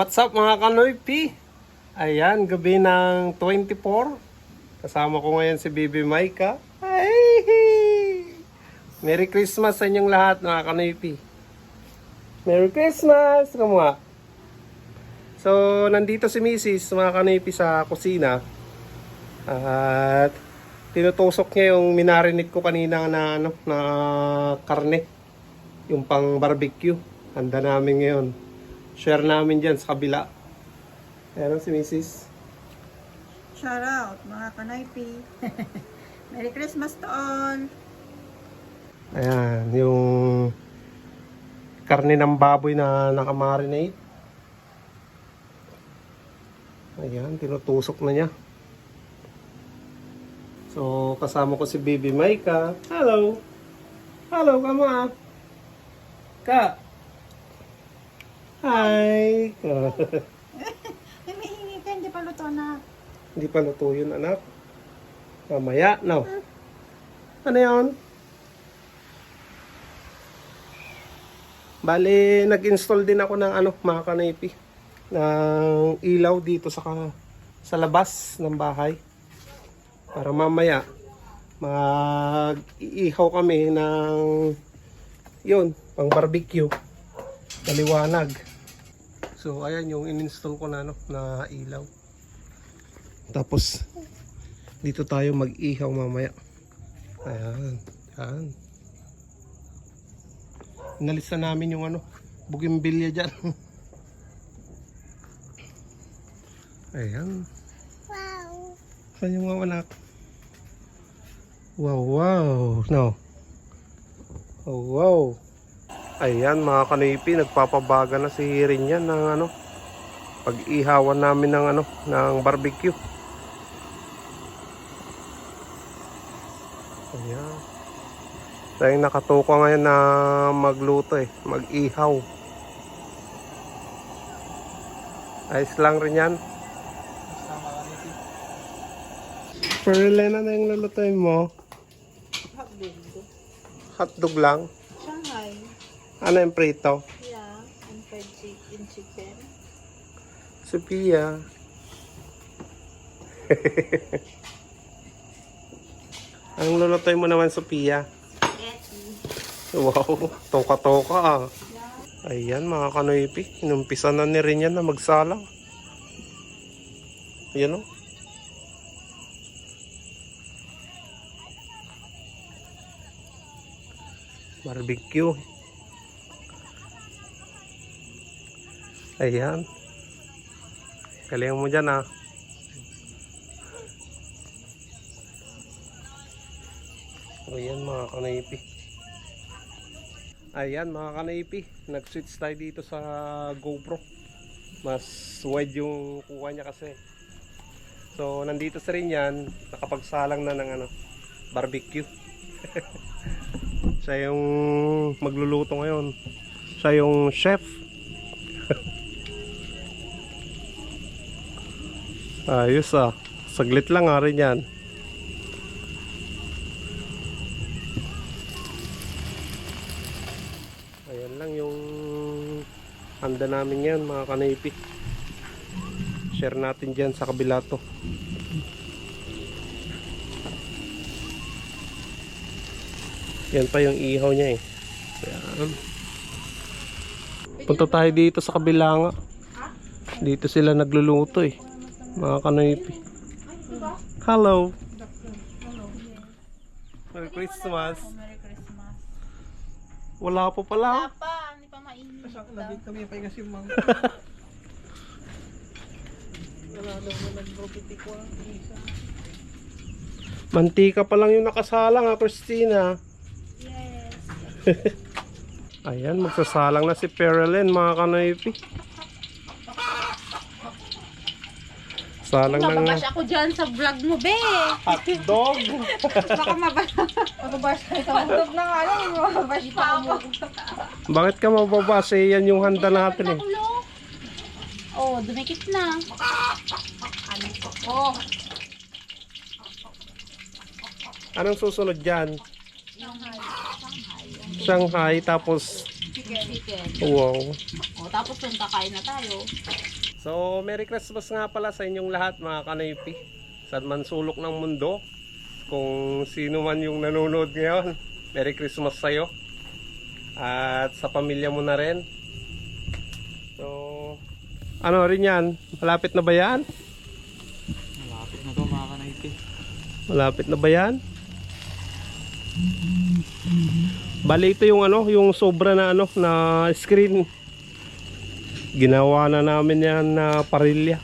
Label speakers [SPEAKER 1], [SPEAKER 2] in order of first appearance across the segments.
[SPEAKER 1] What's up mga Kanoy P? Ayan, gabi ng 24. Kasama ko ngayon si Bibi Maika. Ay! Merry Christmas sa inyong lahat mga Kanoy P. Merry Christmas! Nga? So, nandito si Mrs. mga Kanoy P sa kusina. At tinutusok niya yung minarinig ko kanina na ano na karne yung pang barbecue handa namin ngayon share namin dyan sa kabila. Ayan si Mrs.
[SPEAKER 2] Shout out mga kanaypi. Merry Christmas to all.
[SPEAKER 1] ayan yung karne ng baboy na nakamarinate. Ayan tinutusok na niya. So kasama ko si Baby Maika hello. Hello kama ka hi
[SPEAKER 2] Ay, may hingi ka, hindi pa luto na.
[SPEAKER 1] Hindi pa luto yun, anak. Mamaya, no. Ano yun? Bali, nag-install din ako ng ano, mga kanaypi. Ng ilaw dito sa, sa labas ng bahay. Para mamaya, mag-iihaw kami ng yun, pang barbecue. Kaliwanag. So, ayan yung in-install ko na, ano, na ilaw. Tapos, dito tayo mag-ihaw mamaya. Ayan. Ayan. Inalis na namin yung ano, bugimbilya dyan. Ayan.
[SPEAKER 2] Wow.
[SPEAKER 1] Saan yung mga anak? Wow, wow. No. Oh, wow. Ayan mga kanipi, nagpapabaga na si Hirin yan ng ano, pag-ihawan namin ng ano, ng barbecue. Ayan. Dahil nakatuko ngayon na magluto eh, mag-ihaw. Ayos lang rin yan. Perlena na yung lulutuin mo. Hotdog lang.
[SPEAKER 2] Shanghai.
[SPEAKER 1] Ano yung prito?
[SPEAKER 2] Yeah. And fried chicken chicken.
[SPEAKER 1] Sophia. Anong lulutuin mo naman, Sophia?
[SPEAKER 2] Spaghetti.
[SPEAKER 1] Wow, toka-toka ah. Ayan mga kanoypi, inumpisa na ni rin yan na magsalang. Ayan o. Barbecue. Ayan. Galing mo dyan ah. Ayan mga kanaypi. Ayan mga kanaypi. Nag-switch tayo dito sa GoPro. Mas wide yung kuha niya kasi. So nandito sa rin yan. Nakapagsalang na ng ano, barbecue. Siya yung magluluto ngayon. Siya yung chef. Ayos ah. Saglit lang nga rin yan. Ayan lang yung handa namin yan mga kanaypi. Share natin dyan sa kabila to. Yan pa yung ihaw niya eh. Ayan. Punta tayo dito sa kabila nga. Dito sila nagluluto eh. Mga kanaypi. Hello. Merry Christmas.
[SPEAKER 2] Merry Christmas.
[SPEAKER 1] Wala pa pala.
[SPEAKER 2] Pa, hindi pa mainit.
[SPEAKER 3] Lagi kami pa kasi mang. Wala daw ko ang isa.
[SPEAKER 1] Mantika pa lang yung nakasalang ha, Christina.
[SPEAKER 2] Yes.
[SPEAKER 1] Ayan, magsasalang na si Pearlyn, mga kanoypi. Salang ng
[SPEAKER 2] Mababash ako dyan sa vlog mo, be.
[SPEAKER 1] hotdog.
[SPEAKER 2] Baka mabash. Mababash ka sa vlog na nga lang. Mababash pa ako.
[SPEAKER 1] Bakit ka mababase? Yan yung handa natin eh.
[SPEAKER 2] Oh, dumikit na. Ano ko? Oh,
[SPEAKER 1] Anong susunod dyan? Shanghai, tapos
[SPEAKER 2] chicken.
[SPEAKER 1] Wow.
[SPEAKER 2] Oh, tapos yung kakain na tayo.
[SPEAKER 1] So, Merry Christmas nga pala sa inyong lahat mga kanaypi. Saan man sulok ng mundo. Kung sino man yung nanonood ngayon, Merry Christmas sa'yo. At sa pamilya mo na rin. So, ano rin yan? Malapit na ba yan?
[SPEAKER 3] Malapit na to mga kanaypi.
[SPEAKER 1] Malapit na ba yan? Bali ito yung ano, yung sobra na ano, na screen. Ginawa na namin yan na parilya.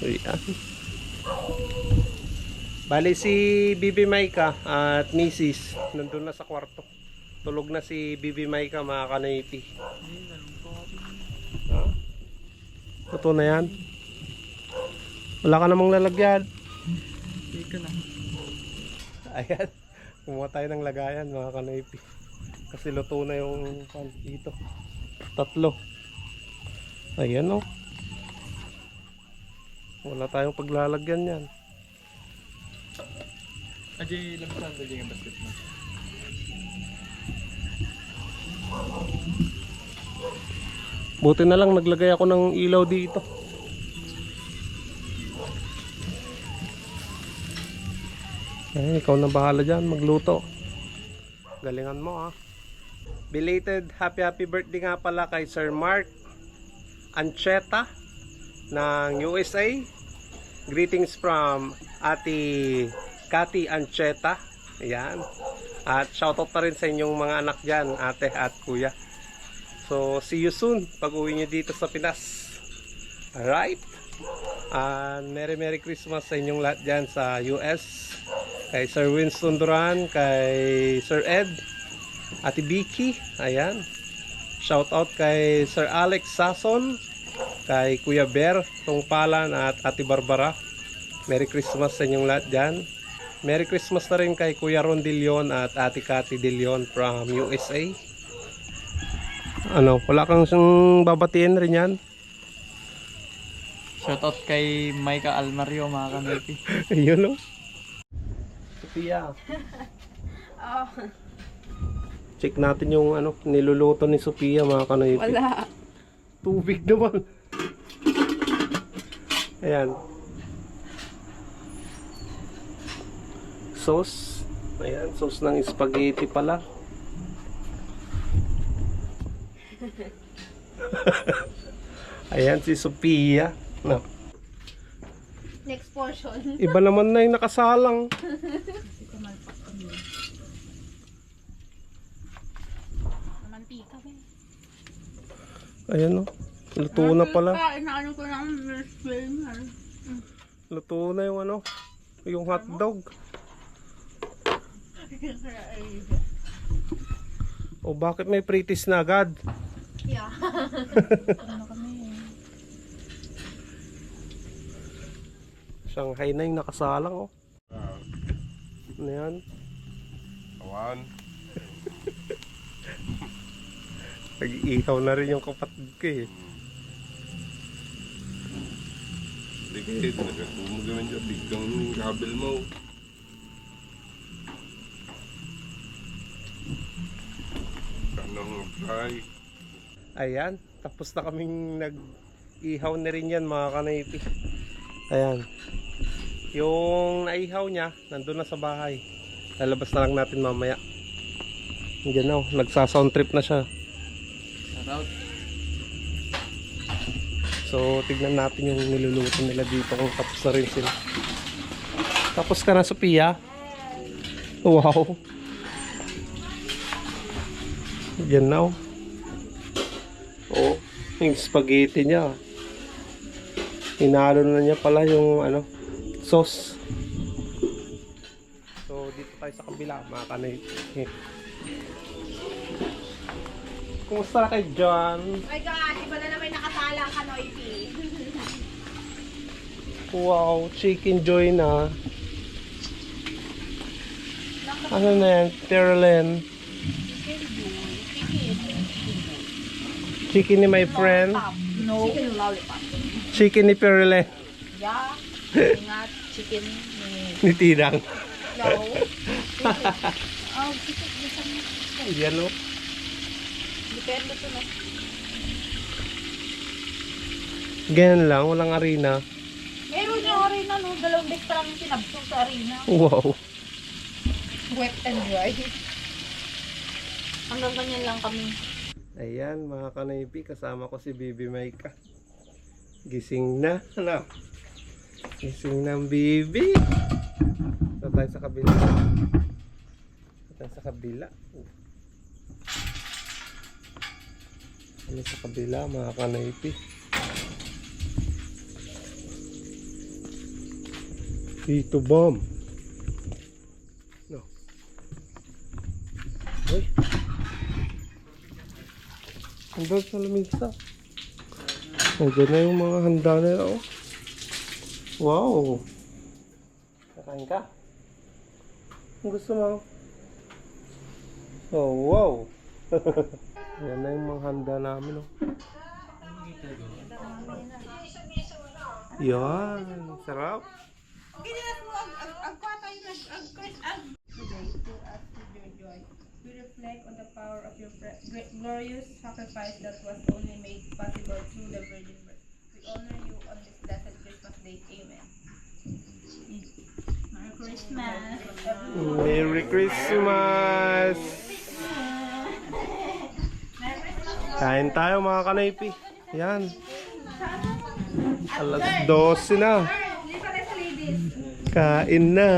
[SPEAKER 1] Ayan. Bali si Bibi Maika at Mrs. nandun na sa kwarto. Tulog na si Bibi Maika mga kanaypi. Ha? Totoo na yan. Wala ka namang lalagyan. Ayan. Kumuha tayo ng lagayan mga kanaypi. Kasi luto na yung pan dito. Tatlo. Ayan o. Wala tayong paglalagyan yan.
[SPEAKER 3] Ajay, lamsan to yung basket mo.
[SPEAKER 1] Buti na lang naglagay ako ng ilaw dito. Ay, ikaw na bahala dyan, magluto. Galingan mo ah. Belated happy happy birthday nga pala kay Sir Mark Ancheta ng USA. Greetings from Ate Cathy Ancheta. Ayan. At shoutout na rin sa inyong mga anak dyan, ate at kuya. So, see you soon pag uwi nyo dito sa Pinas. Alright? And Merry Merry Christmas sa inyong lahat dyan sa US. Kay Sir Winston Duran, kay Sir Ed, Ate Vicky, ayan. Shout out kay Sir Alex Sason, kay Kuya Bear, Tungpalan at Ate Barbara. Merry Christmas sa inyong lahat dyan. Merry Christmas na rin kay Kuya Ron De Leon at Ate Cathy De Leon from USA. Ano, wala kang siyang babatiin rin yan?
[SPEAKER 3] Shoutout kay Micah Almario mga kanaypi.
[SPEAKER 1] Yun o. Sophia,
[SPEAKER 2] Oh,
[SPEAKER 1] check natin yung ano, niluluto ni Sophia mga kanoypi.
[SPEAKER 2] wala.
[SPEAKER 1] Tubig naman. Ayan. Sauce. Ayan, sauce ng spaghetti pala. Ayan si Sophia. No.
[SPEAKER 2] Next portion.
[SPEAKER 1] Iba naman na yung nakasalang.
[SPEAKER 2] Mantika ba?
[SPEAKER 1] Ayan o. Luto na pala.
[SPEAKER 2] Inaano ko na ang flame.
[SPEAKER 1] Luto na yung ano. Yung hotdog. O bakit may pritis na agad?
[SPEAKER 2] Yeah.
[SPEAKER 1] Shanghai na yung nakasalang oh. Ano yan?
[SPEAKER 4] Awan.
[SPEAKER 1] Nag-iihaw na rin yung kapatid ko eh.
[SPEAKER 4] Hindi kayo, nagkatulog naman dyan. Biglang yung kabel mo. Ano nga fry?
[SPEAKER 1] Ayan, tapos na kaming nag-ihaw na rin yan mga kanaypi. Ayan. Yung naihaw niya, nandun na sa bahay. Lalabas na lang natin mamaya. Diyan na, oh, nagsa-sound trip na siya.
[SPEAKER 3] Shoutout.
[SPEAKER 1] So, tignan natin yung niluluto nila dito kung tapos na rin sila. Tapos ka na, Sophia? Wow. Yan na, oh. Oh, yung spaghetti niya. Hinalo na niya pala yung, ano, sauce. So, dito tayo sa kabila, mga kanay. Kumusta na kay John?
[SPEAKER 2] Oh my God, iba na naman yung nakasalang kanoypi.
[SPEAKER 1] Wow, chicken joy na. Ano na yan? Terlen. Chicken ni my friend.
[SPEAKER 2] No. Chicken lollipop.
[SPEAKER 1] Chicken ni Perlen.
[SPEAKER 2] Yeah. Ingat, chicken ni...
[SPEAKER 1] Ni Tinang.
[SPEAKER 2] No. Oh, chicken.
[SPEAKER 1] Yan o.
[SPEAKER 5] Kaya dito na.
[SPEAKER 2] Ganyan lang, walang arena.
[SPEAKER 5] Meron yung arena, no? Dalawang beses pa namin sinabsong sa arena.
[SPEAKER 2] Wow.
[SPEAKER 5] Wet and dry. Hanggang ganyan lang kami.
[SPEAKER 2] Ayan, mga kanaypi, kasama ko si Bibi Maika. Gising na, ano? Gising ng Bibi. Ito tayo sa kabila. Ito tayo sa kabila. Oh. Ano sa kabila, mga kanaypi. Dito, bomb. No. Uy. Hanggang sa lamisa. Nandiyan na yung mga handa nila, oh. Wow! Kakain ka? Gusto mo? Oh, wow! Yan na yung mga handa namin, oh. Yan! Sarap!
[SPEAKER 6] We reflect on the power of your great- glorious sacrifice that was only made possible through the Virgin Birth. We honor you on this blessed Christmas day. Amen.
[SPEAKER 5] Merry Christmas!
[SPEAKER 2] Merry Christmas! Kain tayo mga kanaypi. Yan. Alas 12 na. Kain na.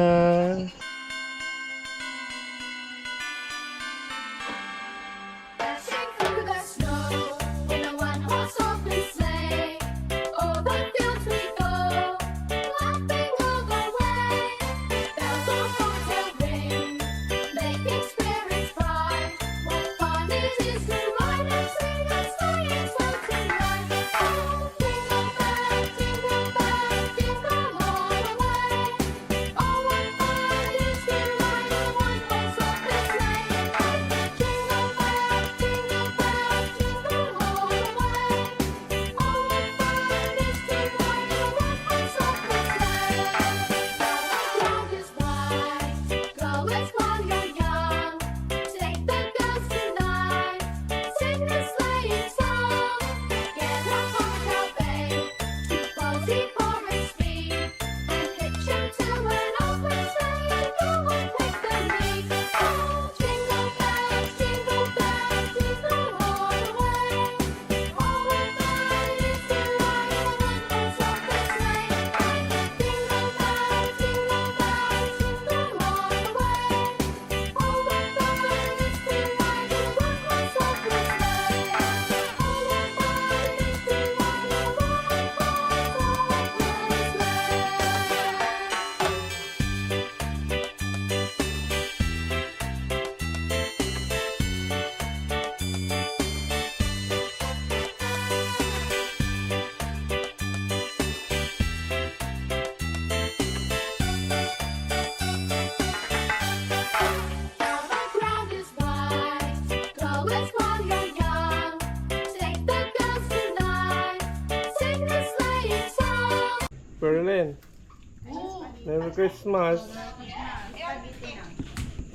[SPEAKER 2] Merry Christmas.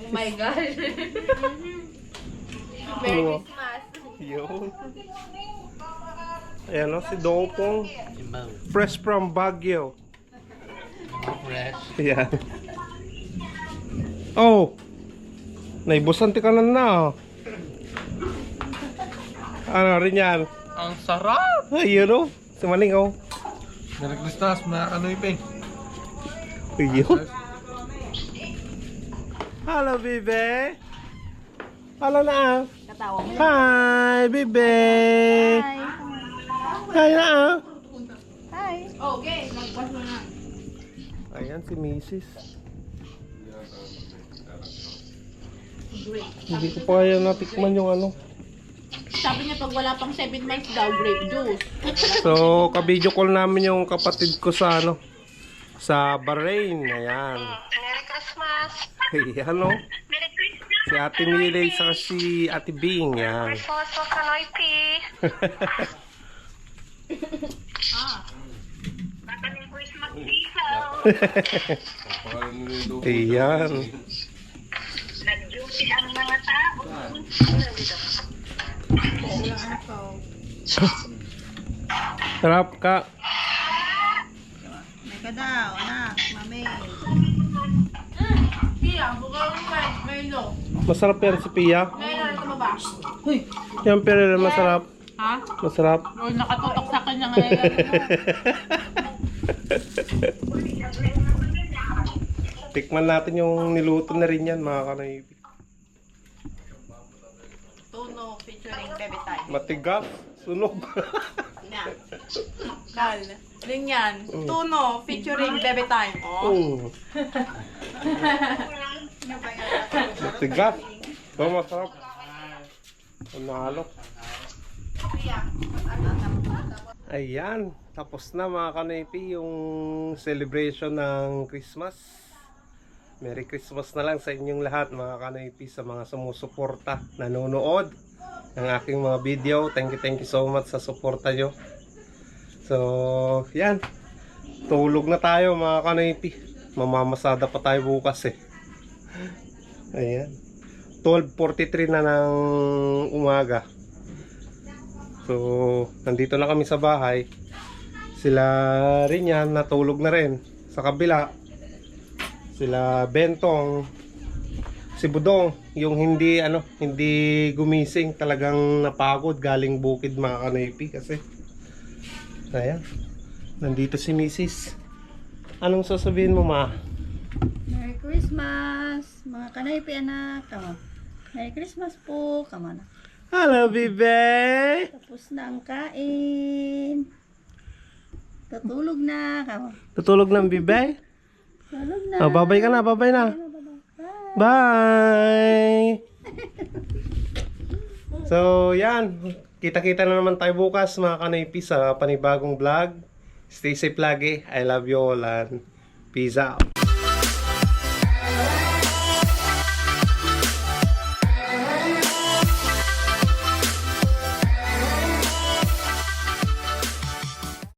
[SPEAKER 5] Oh my gosh!
[SPEAKER 2] Merry Christmas. Yun. Ayan o, si Dopong. Fresh from Baguio.
[SPEAKER 7] Fresh.
[SPEAKER 2] Ayan. Oh! Naibusanti ka na na. oh. Ano rin yan?
[SPEAKER 7] Ang sarap!
[SPEAKER 2] Ayun o. Si Maling o.
[SPEAKER 7] Merry Christmas, mga kanoyping.
[SPEAKER 2] Ayun. Hello, Bibe. Hello na.
[SPEAKER 5] Katawa mo.
[SPEAKER 2] Hi, Bibe. Hi na. ah.
[SPEAKER 5] Hi! Okay, magpas mo na.
[SPEAKER 2] Ayan si Mrs. Hindi ko pa kaya natikman yung ano.
[SPEAKER 5] Sabi niya pag wala pang 7 months daw, grape juice.
[SPEAKER 2] So, ka-video call namin yung kapatid ko sa ano, sa Bahrain. Ayan.
[SPEAKER 8] Merry Christmas!
[SPEAKER 2] Ayan o.
[SPEAKER 8] Merry Christmas!
[SPEAKER 2] Si Ate Miley sa si Ate Bing. Yan.
[SPEAKER 8] Christmas
[SPEAKER 4] nila yung doon.
[SPEAKER 2] Ayan.
[SPEAKER 8] Nag-duty ang mga tao.
[SPEAKER 1] Sarap ka.
[SPEAKER 2] Ka daw, anak, mami.
[SPEAKER 9] Pia, bukal mo may Milo.
[SPEAKER 1] Masarap yan si Pia.
[SPEAKER 9] Ngayon na tumaba.
[SPEAKER 1] Yan pero masarap.
[SPEAKER 9] Ha?
[SPEAKER 1] Masarap.
[SPEAKER 9] O, nakatutok sa kanya ngayon.
[SPEAKER 1] Tikman natin yung niluto na rin yan mga kanaypi.
[SPEAKER 2] Tuno featuring baby time.
[SPEAKER 1] Matigas. Sunog.
[SPEAKER 2] Yan. Kal. Ling yan. Tuno featuring baby time. Oh.
[SPEAKER 1] Mm. Matigas. Ba masarap. Panalo. Ayan, tapos na mga kanaypi yung celebration ng Christmas. Merry Christmas na lang sa inyong lahat mga kanaypi sa mga sumusuporta, nanonood ng aking mga video. Thank you, thank you so much sa suporta nyo. So, yan. Tulog na tayo mga kanaypi. Mamamasada pa tayo bukas eh. Ayan. 12.43 na ng umaga. So, nandito na kami sa bahay. Sila rin yan, natulog na rin. Sa kabila, sila Bentong, si Budong, yung hindi, ano, hindi gumising, talagang napagod, galing bukid mga kanaypi kasi. Ayan, nandito si Mrs. Anong sasabihin mo, ma?
[SPEAKER 2] Merry Christmas, mga kanaypi anak. Kama. Merry Christmas po, kama na.
[SPEAKER 1] Hello, bebe!
[SPEAKER 2] Tapos na ang kain. Tutulog na, kama.
[SPEAKER 1] Tutulog ng bebe?
[SPEAKER 2] Tulog na.
[SPEAKER 1] Oh, babay ka na, babay na. Bye! So, yan. Kita-kita na naman tayo bukas mga kanaypi sa panibagong vlog. Stay safe lagi. I love you all and peace out.